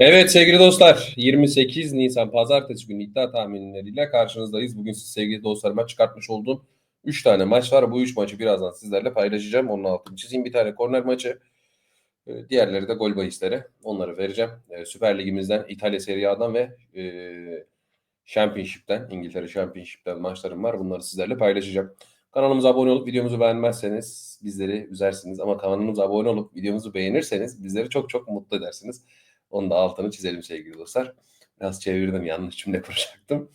Evet sevgili dostlar 28 Nisan Pazartesi günü iddia tahminleriyle karşınızdayız. Bugün siz sevgili dostlarıma çıkartmış olduğum 3 tane maç var. Bu 3 maçı birazdan sizlerle paylaşacağım. Onun altını çizeyim. Bir tane korner maçı. e, Diğerleri de gol bahisleri. Onları vereceğim. E, Süper Ligimizden, İtalya Serie A'dan ve e, Championship'ten, İngiltere Championship'ten maçlarım var. Bunları sizlerle paylaşacağım. Kanalımıza abone olup videomuzu beğenmezseniz bizleri üzersiniz. Ama kanalımıza abone olup videomuzu beğenirseniz bizleri çok çok mutlu edersiniz. Onun da altını çizelim sevgili dostlar. Biraz çevirdim yanlış cümle kuracaktım.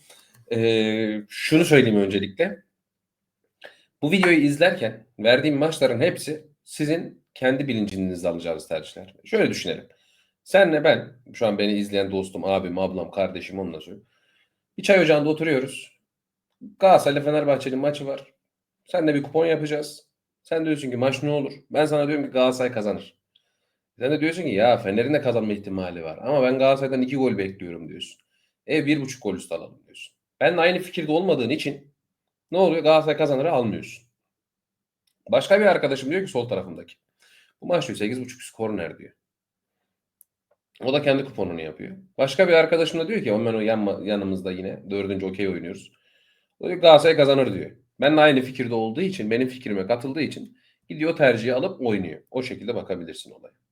Ee, şunu söyleyeyim öncelikle. Bu videoyu izlerken verdiğim maçların hepsi sizin kendi bilincinizde alacağınız tercihler. Şöyle düşünelim. Senle ben, şu an beni izleyen dostum, abim, ablam, kardeşim onunla söylüyorum. Bir çay ocağında oturuyoruz. Galatasaray Fenerbahçe'nin maçı var. Sen de bir kupon yapacağız. Sen diyorsun ki maç ne olur? Ben sana diyorum ki Galatasaray kazanır. Sen de diyorsun ki ya Fener'in de kazanma ihtimali var. Ama ben Galatasaray'dan iki gol bekliyorum diyorsun. E bir buçuk gol üstü alalım diyorsun. Ben de aynı fikirde olmadığın için ne oluyor? Galatasaray kazanırı almıyorsun. Başka bir arkadaşım diyor ki sol tarafımdaki. Bu maç diyor 8.5 üst korner diyor. O da kendi kuponunu yapıyor. Başka bir arkadaşım da diyor ki hemen o yan, yanımızda yine dördüncü okey oynuyoruz. O diyor Galatasaray kazanır diyor. Ben de aynı fikirde olduğu için, benim fikrime katıldığı için gidiyor tercihi alıp oynuyor. O şekilde bakabilirsin olaya.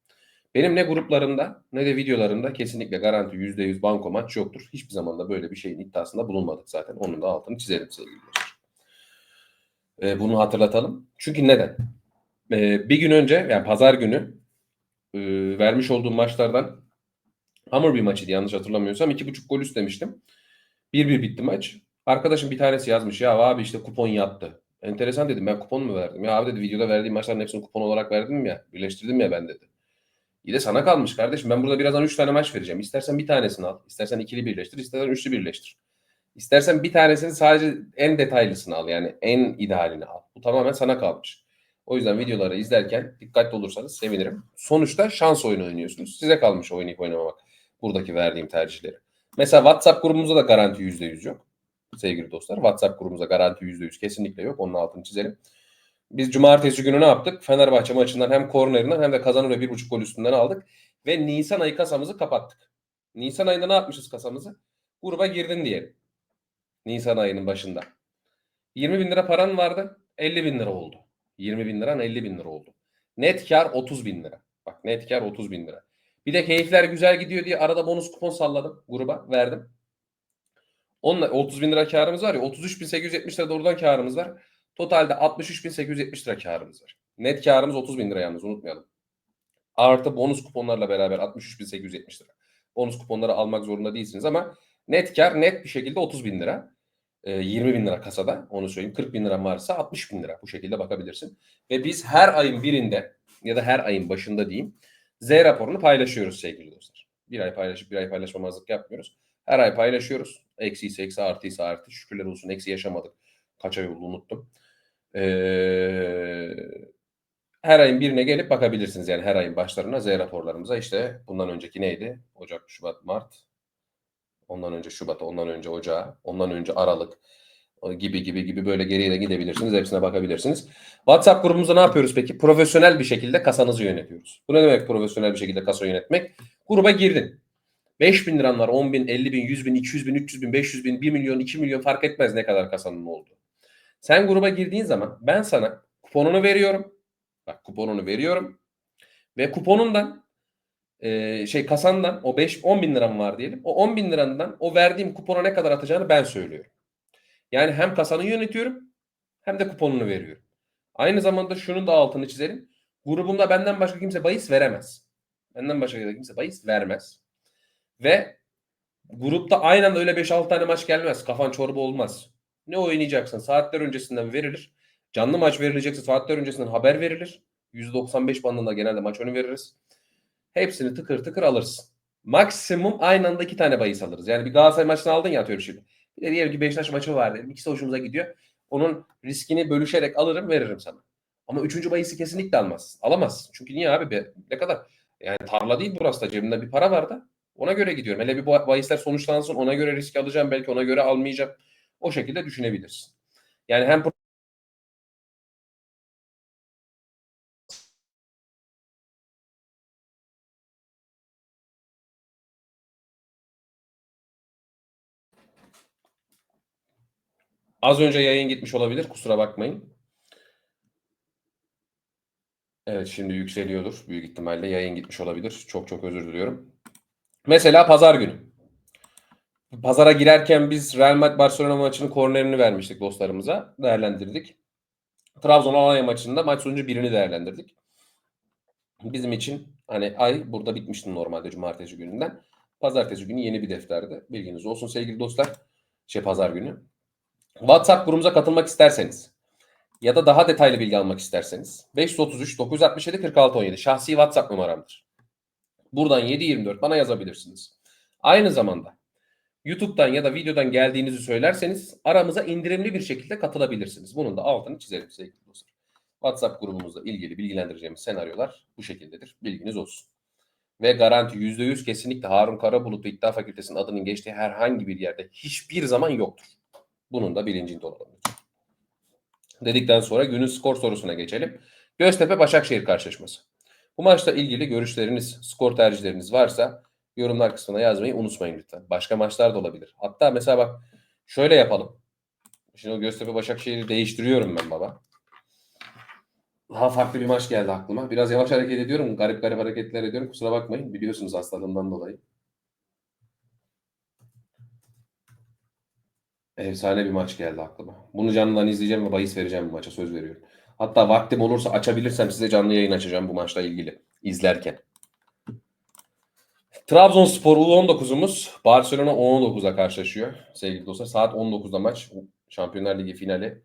Benim ne gruplarımda ne de videolarımda kesinlikle garanti %100 banko maç yoktur. Hiçbir zaman da böyle bir şeyin iddiasında bulunmadık zaten. Onun da altını çizelim sevgili dostlar. Ee, bunu hatırlatalım. Çünkü neden? Ee, bir gün önce yani pazar günü e, vermiş olduğum maçlardan Hamur bir maçıydı yanlış hatırlamıyorsam. 2.5 gol üstlemiştim. 1-1 bitti maç. Arkadaşım bir tanesi yazmış ya abi işte kupon yattı. Enteresan dedim ben kupon mu verdim? Ya abi dedi videoda verdiğim maçların hepsini kupon olarak verdim ya. Birleştirdim ya ben dedi. İyi de sana kalmış kardeşim. Ben burada birazdan 3 tane maç vereceğim. İstersen bir tanesini al. İstersen ikili birleştir. istersen üçlü birleştir. İstersen bir tanesini sadece en detaylısını al. Yani en idealini al. Bu tamamen sana kalmış. O yüzden videoları izlerken dikkatli olursanız sevinirim. Sonuçta şans oyunu oynuyorsunuz. Size kalmış oynayıp oynamamak. Buradaki verdiğim tercihleri. Mesela WhatsApp grubumuzda da garanti %100 yok. Sevgili dostlar. WhatsApp grubumuzda garanti %100 kesinlikle yok. Onun altını çizelim. Biz cumartesi günü ne yaptık? Fenerbahçe maçından hem kornerinden hem de kazanır ve bir buçuk gol üstünden aldık. Ve Nisan ayı kasamızı kapattık. Nisan ayında ne yapmışız kasamızı? Gruba girdin diyelim. Nisan ayının başında. 20 bin lira paran vardı. 50 bin lira oldu. 20 bin liran 50 bin lira oldu. Net kar 30 bin lira. Bak net kar 30 bin lira. Bir de keyifler güzel gidiyor diye arada bonus kupon salladım. Gruba verdim. Onunla 30 bin lira karımız var ya 33 bin 870 lira doğrudan karımız var. Totalde 63.870 lira karımız var. Net karımız 30 bin lira yalnız unutmayalım. Artı bonus kuponlarla beraber 63.870 lira. Bonus kuponları almak zorunda değilsiniz ama net kar net bir şekilde 30 bin lira. 20 bin lira kasada onu söyleyeyim. 40 bin lira varsa 60 bin lira bu şekilde bakabilirsin. Ve biz her ayın birinde ya da her ayın başında diyeyim Z raporunu paylaşıyoruz sevgili dostlar. Bir ay paylaşıp bir ay paylaşmamazlık yapmıyoruz. Her ay paylaşıyoruz. Eksi ise eksi artıysa artı. Şükürler olsun eksi yaşamadık. Kaç ay oldu unuttum. Ee, her ayın birine gelip bakabilirsiniz. Yani her ayın başlarına Z raporlarımıza. işte bundan önceki neydi? Ocak, Şubat, Mart. Ondan önce Şubat'a, ondan önce Ocağa, ondan önce Aralık gibi gibi gibi böyle geriye de gidebilirsiniz. Hepsine bakabilirsiniz. WhatsApp grubumuzda ne yapıyoruz peki? Profesyonel bir şekilde kasanızı yönetiyoruz. Bu ne demek profesyonel bir şekilde kasa yönetmek? Gruba girdin. 5 bin liran var, 10 bin, 50 bin, 100 bin, 200 bin, 300 bin, 500 bin, 1 milyon, 2 milyon fark etmez ne kadar kasanın olduğu. Sen gruba girdiğin zaman ben sana kuponunu veriyorum. Bak kuponunu veriyorum. Ve kuponundan e, şey kasandan o 5 10 bin liram var diyelim. O 10 bin lirandan o verdiğim kupona ne kadar atacağını ben söylüyorum. Yani hem kasanı yönetiyorum hem de kuponunu veriyorum. Aynı zamanda şunun da altını çizelim. Grubumda benden başka kimse bahis veremez. Benden başka kimse bahis vermez. Ve grupta aynı anda öyle 5-6 tane maç gelmez. Kafan çorba olmaz. Ne oynayacaksın? Saatler öncesinden verilir. Canlı maç verilecekse saatler öncesinden haber verilir. %95 bandında genelde maç önü veririz. Hepsini tıkır tıkır alırsın. Maksimum aynı anda iki tane bahis alırız. Yani bir Galatasaray maçını aldın ya atıyorum şimdi. Bir de diyelim ki Beşiktaş maçı var dedim. İkisi hoşumuza gidiyor. Onun riskini bölüşerek alırım veririm sana. Ama üçüncü bahisi kesinlikle almaz. Alamaz. Çünkü niye abi be? Ne kadar? Yani tarla değil burası da cebimde bir para var da. Ona göre gidiyorum. Hele bir bahisler sonuçlansın ona göre risk alacağım. Belki ona göre almayacağım. O şekilde düşünebilirsin. Yani hem Az önce yayın gitmiş olabilir. Kusura bakmayın. Evet şimdi yükseliyordur. Büyük ihtimalle yayın gitmiş olabilir. Çok çok özür diliyorum. Mesela pazar günü. Pazara girerken biz Real Madrid Barcelona maçının kornerini vermiştik dostlarımıza. Değerlendirdik. Trabzon Alanya maçında maç sonucu birini değerlendirdik. Bizim için hani ay burada bitmişti normalde cumartesi gününden. Pazartesi günü yeni bir defterde. Bilginiz olsun sevgili dostlar. Şey pazar günü. WhatsApp grubumuza katılmak isterseniz ya da daha detaylı bilgi almak isterseniz 533 967 46 17 şahsi WhatsApp numaramdır. Buradan 724 bana yazabilirsiniz. Aynı zamanda YouTube'dan ya da videodan geldiğinizi söylerseniz aramıza indirimli bir şekilde katılabilirsiniz. Bunun da altını çizelim sevgili dostlar. WhatsApp grubumuzla ilgili bilgilendireceğimiz senaryolar bu şekildedir. Bilginiz olsun. Ve garanti %100 kesinlikle Harun Karabulutlu İddia Fakültesi'nin adının geçtiği herhangi bir yerde hiçbir zaman yoktur. Bunun da bilincinde olalım. Dedikten sonra günün skor sorusuna geçelim. Göztepe Başakşehir karşılaşması. Bu maçla ilgili görüşleriniz, skor tercihleriniz varsa yorumlar kısmına yazmayı unutmayın lütfen. Başka maçlar da olabilir. Hatta mesela bak şöyle yapalım. Şimdi o Göztepe Başakşehir'i değiştiriyorum ben baba. Daha farklı bir maç geldi aklıma. Biraz yavaş hareket ediyorum. Garip garip hareketler ediyorum. Kusura bakmayın. Biliyorsunuz hastalığımdan dolayı. Efsane bir maç geldi aklıma. Bunu canlıdan izleyeceğim ve bahis vereceğim bu maça söz veriyorum. Hatta vaktim olursa açabilirsem size canlı yayın açacağım bu maçla ilgili izlerken. Trabzonspor U19'umuz Barcelona U19'a karşılaşıyor sevgili dostlar. Saat 19'da maç. Şampiyonlar Ligi finali.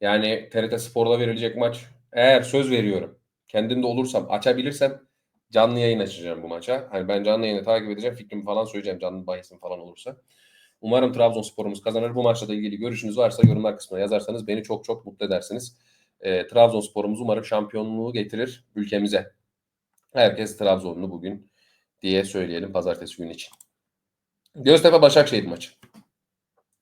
Yani TRT Spor'da verilecek maç. Eğer söz veriyorum kendimde olursam açabilirsem canlı yayın açacağım bu maça. Hani ben canlı yayını takip edeceğim. Fikrimi falan söyleyeceğim canlı bahisim falan olursa. Umarım Trabzonspor'umuz kazanır. Bu maçla da ilgili görüşünüz varsa yorumlar kısmına yazarsanız beni çok çok mutlu edersiniz. E, Trabzonspor'umuz umarım şampiyonluğu getirir ülkemize. Herkes Trabzonlu bugün diye söyleyelim pazartesi günü için. Göztepe Başakşehir maçı.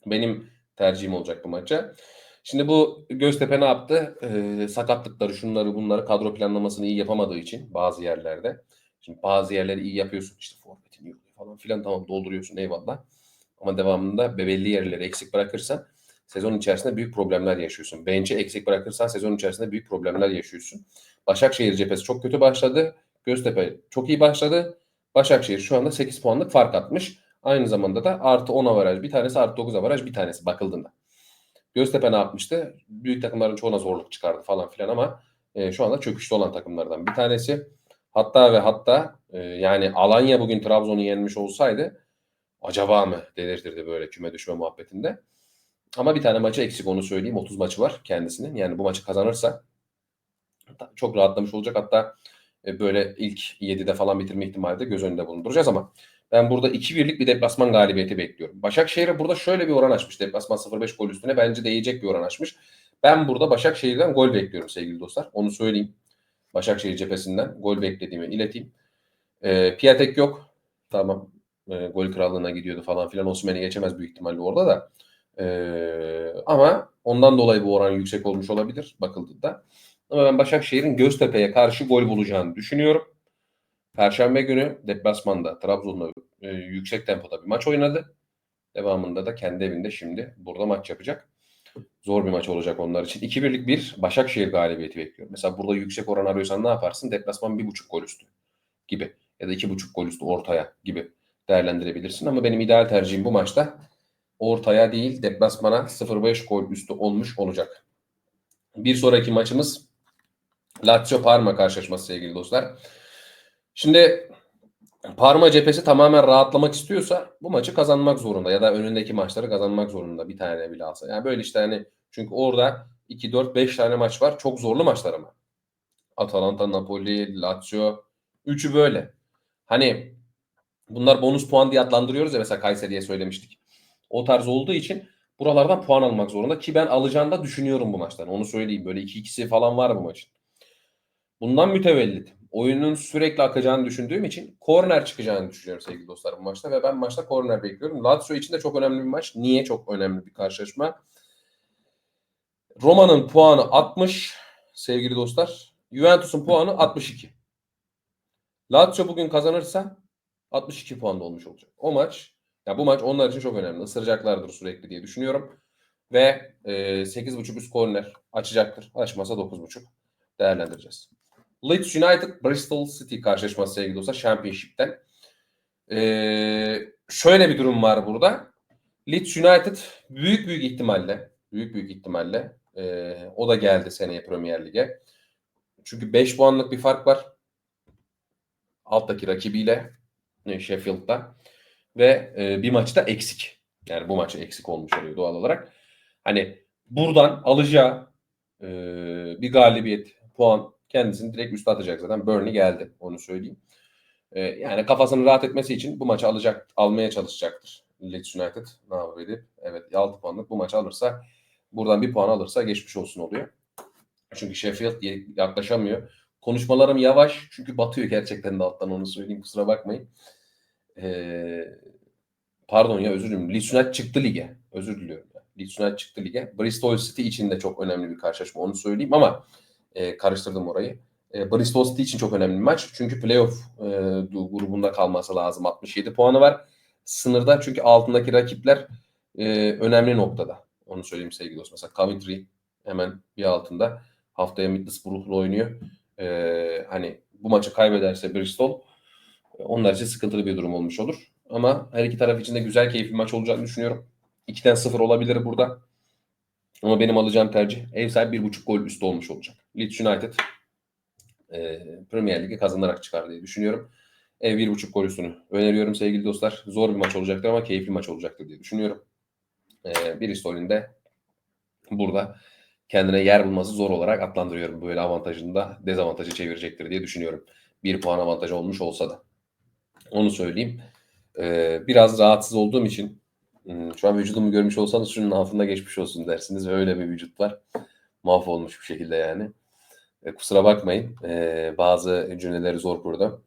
Benim tercihim olacak bu maça. Şimdi bu Göztepe ne yaptı? Ee, sakatlıkları, şunları bunları kadro planlamasını iyi yapamadığı için bazı yerlerde. Şimdi bazı yerleri iyi yapıyorsun. işte forvetini yok falan filan tamam dolduruyorsun eyvallah. Ama devamında belli yerleri eksik bırakırsan sezon içerisinde büyük problemler yaşıyorsun. Bench'i eksik bırakırsan sezon içerisinde büyük problemler yaşıyorsun. Başakşehir cephesi çok kötü başladı. Göztepe çok iyi başladı. Başakşehir şu anda 8 puanlık fark atmış. Aynı zamanda da artı 10 avaraj bir tanesi artı 9 avaraj bir tanesi bakıldığında. Göztepe ne yapmıştı? Büyük takımların çoğuna zorluk çıkardı falan filan ama e, şu anda çöküşte olan takımlardan bir tanesi. Hatta ve hatta e, yani Alanya bugün Trabzon'u yenmiş olsaydı acaba mı delirtirdi böyle küme düşme muhabbetinde. Ama bir tane maçı eksik onu söyleyeyim. 30 maçı var kendisinin. Yani bu maçı kazanırsa çok rahatlamış olacak. Hatta böyle ilk 7'de falan bitirme ihtimali de göz önünde bulunduracağız ama ben burada 2-1'lik bir deplasman galibiyeti bekliyorum. Başakşehir'e burada şöyle bir oran açmış. Deplasman 0-5 gol üstüne bence değecek bir oran açmış. Ben burada Başakşehir'den gol bekliyorum sevgili dostlar. Onu söyleyeyim. Başakşehir cephesinden gol beklediğimi ileteyim. E, Piatek yok. Tamam. E, gol krallığına gidiyordu falan filan. Osman'ı geçemez büyük ihtimalle orada da. E, ama ondan dolayı bu oran yüksek olmuş olabilir bakıldığında. Ama ben Başakşehir'in Göztepe'ye karşı gol bulacağını düşünüyorum. Perşembe günü deplasmanda Trabzon'da e, yüksek tempoda bir maç oynadı. Devamında da kendi evinde şimdi burada maç yapacak. Zor bir maç olacak onlar için. 2-1'lik bir Başakşehir galibiyeti bekliyorum. Mesela burada yüksek oran arıyorsan ne yaparsın? Deplasman 1.5 gol üstü gibi. Ya da 2.5 gol üstü ortaya gibi değerlendirebilirsin. Ama benim ideal tercihim bu maçta ortaya değil deplasmana 0.5 gol üstü olmuş olacak. Bir sonraki maçımız Lazio Parma karşılaşması sevgili dostlar. Şimdi Parma cephesi tamamen rahatlamak istiyorsa bu maçı kazanmak zorunda ya da önündeki maçları kazanmak zorunda bir tane bile alsa. Yani böyle işte hani çünkü orada 2 4 5 tane maç var. Çok zorlu maçlar ama. Atalanta, Napoli, Lazio üçü böyle. Hani bunlar bonus puan diye adlandırıyoruz ya mesela Kayseri'ye söylemiştik. O tarz olduğu için buralardan puan almak zorunda ki ben alacağını da düşünüyorum bu maçtan. Onu söyleyeyim. Böyle 2-2'si falan var bu maçın. Bundan mütevellit oyunun sürekli akacağını düşündüğüm için korner çıkacağını düşünüyorum sevgili dostlar bu maçta ve ben maçta korner bekliyorum. Lazio için de çok önemli bir maç. Niye çok önemli bir karşılaşma? Roma'nın puanı 60 sevgili dostlar. Juventus'un puanı 62. Lazio bugün kazanırsa 62 puanda olmuş olacak. O maç ya bu maç onlar için çok önemli. Isıracaklardır sürekli diye düşünüyorum. Ve e, 8.5 üst korner açacaktır. Açmasa 9.5 değerlendireceğiz. Leeds United Bristol City karşılaşması sevgili dostlar Championship'ten. Ee, şöyle bir durum var burada. Leeds United büyük büyük ihtimalle büyük büyük ihtimalle e, o da geldi seneye Premier Lig'e. Çünkü 5 puanlık bir fark var. Alttaki rakibiyle e, Sheffield'da ve e, bir maçta eksik. Yani bu maçı eksik olmuş oluyor doğal olarak. Hani buradan alacağı e, bir galibiyet, puan kendisini direkt üste atacak zaten. Burnley geldi onu söyleyeyim. E, yani kafasını rahat etmesi için bu maçı alacak, almaya çalışacaktır. Leeds United ne yapabilir? Evet 6 puanlık bu maçı alırsa buradan bir puan alırsa geçmiş olsun oluyor. Çünkü Sheffield yaklaşamıyor. Konuşmalarım yavaş çünkü batıyor gerçekten de alttan onu söyleyeyim kusura bakmayın. Ee, pardon ya özür dilerim. Leeds United çıktı lige. Özür diliyorum. Ya. Leeds United çıktı lige. Bristol City için de çok önemli bir karşılaşma onu söyleyeyim ama e, karıştırdım orayı. E, Bristol City için çok önemli bir maç. Çünkü playoff e, grubunda kalması lazım. 67 puanı var. Sınırda çünkü altındaki rakipler e, önemli noktada. Onu söyleyeyim sevgili dostum. Mesela Coventry hemen bir altında. Haftaya Middlesbrough'la oynuyor. E, hani bu maçı kaybederse Bristol onlar için sıkıntılı bir durum olmuş olur. Ama her iki taraf için de güzel, keyifli maç olacağını düşünüyorum. 2'den 0 olabilir burada. Ama benim alacağım tercih ev sahibi 1.5 gol üstü olmuş olacak. Leeds United e, Premier Lig'i kazanarak çıkar diye düşünüyorum. Ev 1.5 gol üstünü öneriyorum sevgili dostlar. Zor bir maç olacaktır ama keyifli maç olacaktır diye düşünüyorum. E, Bristol'ün de burada kendine yer bulması zor olarak adlandırıyorum. Böyle avantajını da dezavantajı çevirecektir diye düşünüyorum. Bir puan avantajı olmuş olsa da. Onu söyleyeyim. Ee, biraz rahatsız olduğum için hmm, şu an vücudumu görmüş olsanız şunun altında geçmiş olsun dersiniz. Öyle bir vücut var. Mahvolmuş bir şekilde yani. E, kusura bakmayın. E, bazı cümleleri zor burada.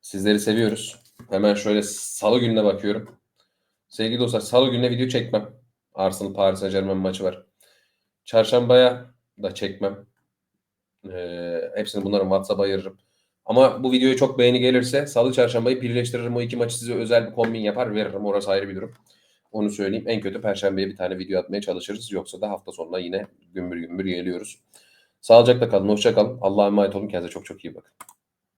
Sizleri seviyoruz. Hemen şöyle salı gününe bakıyorum. Sevgili dostlar salı gününe video çekmem. Arsenal Paris Saint Germain maçı var. Çarşambaya da çekmem. E, hepsini bunların WhatsApp'a ayırırım. Ama bu videoya çok beğeni gelirse salı çarşambayı birleştiririm. O iki maçı size özel bir kombin yapar veririm. Orası ayrı bir durum. Onu söyleyeyim. En kötü perşembeye bir tane video atmaya çalışırız. Yoksa da hafta sonuna yine gümbür gümbür geliyoruz. Sağlıcakla kalın. Hoşça kalın. Allah'a emanet olun. Kendinize çok çok iyi bakın.